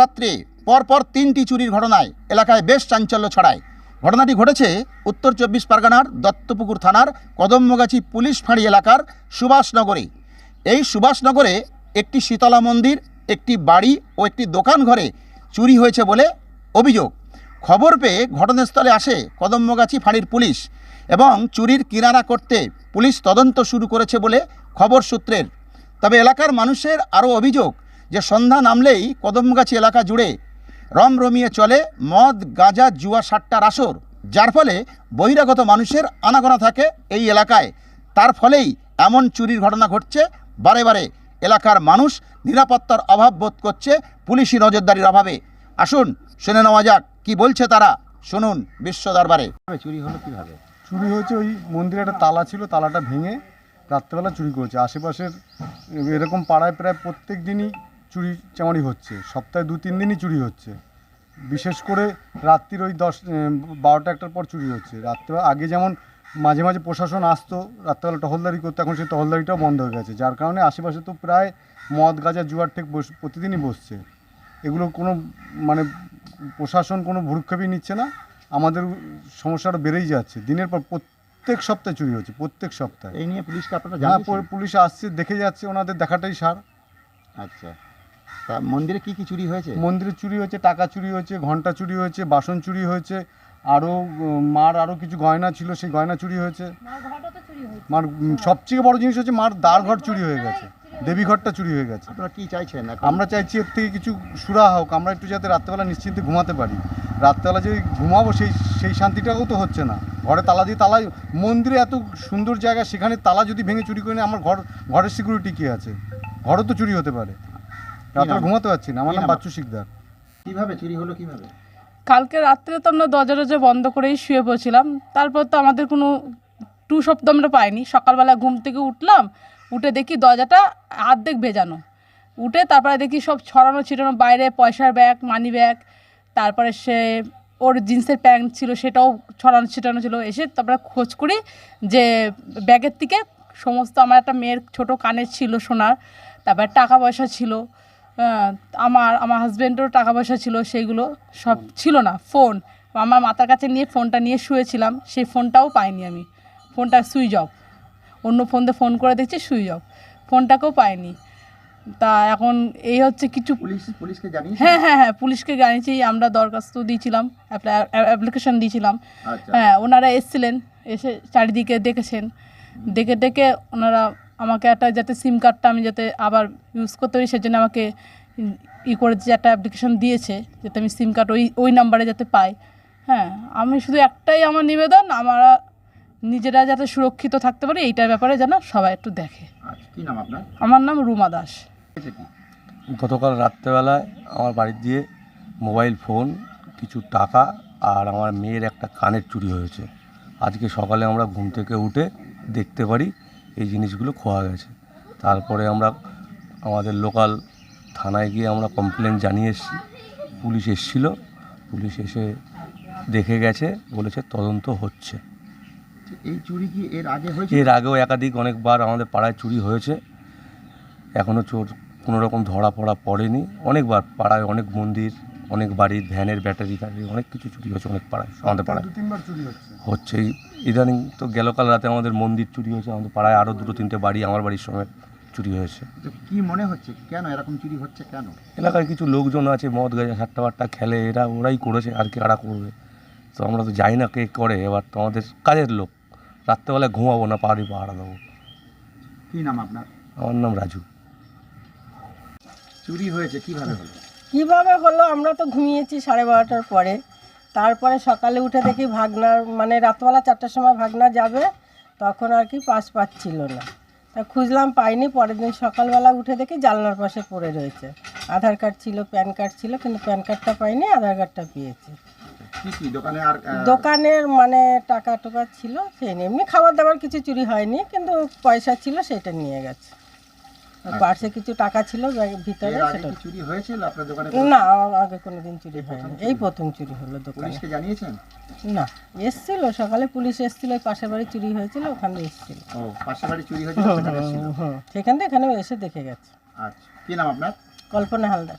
রাত্রে পরপর তিনটি চুরির ঘটনায় এলাকায় বেশ চাঞ্চল্য ছড়ায়। ঘটনাটি ঘটেছে উত্তর চব্বিশ পরগনার দত্তপুকুর থানার কদম্বগাছি পুলিশ ফাঁড়ি এলাকার সুভাষনগরে এই সুভাষনগরে একটি শীতলা মন্দির, একটি বাড়ি ও একটি দোকান ঘরে চুরি হয়েছে বলে অভিযোগ। খবর পেয়ে ঘটনাস্থলে আসে কদম্বগাছি ফাঁড়ির পুলিশ এবং চুরির কিনারা করতে পুলিশ তদন্ত শুরু করেছে বলে খবর সূত্রের। তবে এলাকার মানুষের আরও অভিযোগ যে সন্ধ্যা নামলেই কদমগাছি এলাকা জুড়ে রমরমিয়ে চলে মদ গাঁজা জুয়া সাট্টার আসর যার ফলে বহিরাগত মানুষের আনাগোনা থাকে এই এলাকায়। তার ফলেই এমন চুরির ঘটনা ঘটছে। বারে বারে এলাকার মানুষ নিরাপত্তার অভাব বোধ করছে পুলিশি নজরদারির অভাবে। আসুন শুনে নেওয়া যাক কি বলছে তারা? শুনুন বিশ্ব দরবারে। চুরি হলো কীভাবে? চুরি হয়েছে ওই মন্দিরে একটা তালা ছিল তালাটা ভেঙে রাত্রেবেলা চুরি করেছে। আশেপাশের এরকম পাড়ায় প্রায় প্রত্যেক দিনই চুরি চামারি হচ্ছে সপ্তাহে দু তিন দিনই চুরি হচ্ছে। বিশেষ করে রাত্রির ওই দশ বারোটা একটার পর চুরি হচ্ছে। রাত্রে আগে যেমন মাঝে মাঝে প্রশাসন আসতো রাত্রেবেলা টহলদারি করতো এখন সেই টহলদারিটাও বন্ধ হয়ে গেছে। যার কারণে আশেপাশে তো প্রায় মদ গাজা জুয়ার ঠিক বস প্রতিদিনই বসছে। এগুলো কোনো মানে প্রশাসন কোনো ভুরুক্ষেপই নিচ্ছে না। আমাদের সমস্যাটা বেড়েই যাচ্ছে। দিনের পর প্রত্যেক সপ্তাহে চুরি হচ্ছে প্রত্যেক সপ্তাহে। এই নিয়ে পুলিশকে আপনারা হ্যাঁ পুলিশ আসছে দেখে যাচ্ছে ওনাদের দেখাটাই সার। আচ্ছা। তা মন্দিরে কি কি চুরি হয়েছে? মন্দিরে চুরি হয়েছে টাকা চুরি হয়েছে ঘণ্টা চুরি হয়েছে বাসন চুরি হয়েছে আরও মার আরও কিছু গয়না ছিল সেই গয়না চুরি হয়েছে। মার সবথেকে বড় জিনিস হচ্ছে মার দ্বার ঘর চুরি হয়ে গেছে দেবী ঘরটা চুরি হয়ে গেছে। আপনারা কি চাইছেন? আমরা চাইছি এর থেকে কিছু সুরা হোক আমরা একটু যাতে রাত্রেবেলা নিশ্চিন্তে ঘুমাতে পারি। রাত্রেবেলা যে ঘুমাবো সেই সেই শান্তিটাও তো হচ্ছে না। ঘরে তালা দিয়ে তালা মন্দিরে এত সুন্দর জায়গা সেখানে তালা যদি ভেঙে চুরি করে নেয় আমার ঘর ঘরের সিকিউরিটি কী আছে? ঘরও তো চুরি হতে পারে। রাত্রে ঘুমাতে পারছি না। আমার নাম? বাচ্চু শিকদার। কীভাবে? চুরি হলো কীভাবে? কালকে রাত্রে তো আমরা দরজা টরজা বন্ধ করেই শুয়ে পড়ছিলাম। তারপর তো আমাদের কোনো টু শব্দ আমরা পাইনি। সকালবেলা ঘুম থেকে উঠলাম উঠে দেখি দরজাটা আর্ধেক ভেজানো। উঠে তারপরে দেখি সব ছড়ানো ছিটানো বাইরে পয়সার ব্যাগ মানি ব্যাগ তারপরে সে ওর জিন্সের প্যান্ট ছিল সেটাও ছড়ানো ছিটানো ছিল। এসে তারপরে খোঁজ করি যে ব্যাগের থেকে সমস্ত আমার একটা মেয়ের ছোট কানের ছিল সোনার তারপরে টাকা পয়সা ছিল। আমার আমার হাজব্যান্ডেরও টাকা পয়সা ছিল সেইগুলো সব ছিল না ফোন আমার মাথার কাছে নিয়ে ফোনটা নিয়ে শুয়েছিলাম সেই ফোনটাও পাইনি আমি। ফোনটা সুইচ অফ অন্য ফোন দিয়ে ফোন করে দেখছি সুইচ অফ ফোনটাকেও পাইনি। তা এখন এই হচ্ছে কিছু পুলিশকে হ্যাঁ হ্যাঁ হ্যাঁ পুলিশকে জানিয়েছি আমরা দরখাস্ত দিয়েছিলাম অ্যাপ্লিকেশন দিয়েছিলাম। আচ্ছা। হ্যাঁ ওনারা এসেছিলেন এসে চারিদিকে দেখেছেন। দেখে দেখে ওনারা আমাকে একটা যাতে সিম কার্ডটা আমি যাতে আবার ইউজ করতে পারি সেজন্য আমাকে ই- করে যে একটা অ্যাপ্লিকেশন দিয়েছে যাতে আমি সিম কার্ড ওই ওই নাম্বারে যাতে পাই। হ্যাঁ আমি শুধু একটাই আমার নিবেদন আমরা নিজেরা যাতে সুরক্ষিত থাকতে পারি এইটার ব্যাপারে যেন সবাই একটু দেখে। আচ্ছা কি নাম আমার নাম রুমা দাস। গতকাল রাত্রেবেলায় আমার বাড়ি দিয়ে মোবাইল ফোন কিছু টাকা আর আমার মেয়ের একটা কানের চুরি হয়েছে। আজকে সকালে আমরা ঘুম থেকে উঠে দেখতে পারি এই জিনিসগুলো খোয়া গেছে। তারপরে আমরা আমাদের লোকাল থানায় গিয়ে আমরা কমপ্লেন জানিয়ে এসেছি। পুলিশ এসেছিল। পুলিশ এসে দেখে গেছে বলেছে তদন্ত হচ্ছে। এই চুরি কি এর আগে হয়েছে? এর আগেও একাধিক অনেকবার আমাদের পাড়ায় চুরি হয়েছে। এখনও চোর কোনো রকম ধরা পড়া পড়েনি। অনেকবার পাড়ায় অনেক মন্দির অনেক বাড়ির ভ্যানের ব্যাটারি ফ্যাটারি অনেক কিছু চুরি হয়েছে অনেক পাড়ায় আমাদের পাড়ায়। তিনবার চুরি হচ্ছে। ইদানিং তো গেল কাল রাতে আমাদের মন্দির চুরি হয়েছে আমাদের পাড়ায় আরও দুটো তিনটে বাড়ি আমার বাড়ির সময় চুরি হয়েছে। কি মনে হচ্ছে? কেন এরকম চুরি হচ্ছে কেন? এলাকায় কিছু লোকজন আছে মদ গাঁজা সাট্টা বাট্টা খেলে এরা ওরাই করেছে আর কি কারা করবে? তো আমরা তো যাই না কে করে এবার তো আমাদের কাজের লোক। রাত্রেবেলায় ঘুমাবো না পাহাড়ি পাহাড়া দেবো। কি নাম আপনার? আমার নাম রাজু। চুরি হয়েছে কীভাবে হলো? কীভাবে হলো? আমরা তো ঘুমিয়েছি সাড়ে বারোটার পরে। তারপরে সকালে উঠে দেখি ভাগনার মানে রাতবেলা চারটার সময় ভাগনা যাবে তখন আর কি পাস পাচ্ছিল না। তা খুঁজলাম পাইনি পরের দিন সকালবেলা উঠে দেখি জানলার পাশে পড়ে রয়েছে। আধার কার্ড ছিল প্যান কার্ড ছিল কিন্তু প্যান কার্ডটা পাইনি আধার কার্ডটা পেয়েছি। দোকানের মানে টাকা টোকা ছিল সেই নিয়ে। এমনি খাবার দাবার কিছু চুরি হয়নি কিন্তু পয়সা ছিল সেটা নিয়ে গেছে। পার্সে কিছু টাকা ছিল ভিতরে সেটা চুরি হয়েছিল আপনার দোকানে না আগে কোনোদিন চুরি হয়নি। এই প্রথম চুরি হলো দোকানে। পুলিশকে জানিয়েছেন? না এসছিল সকালে পুলিশ এসছিল ওই পাশের বাড়ি চুরি হয়েছিল ওখানে এসছিল। ও পাশের বাড়ি চুরি হয়েছিল সেখানে সেখান থেকে এখানে এসে দেখে গেছে। আচ্ছা কি নাম আপনার? কল্পনা হালদার.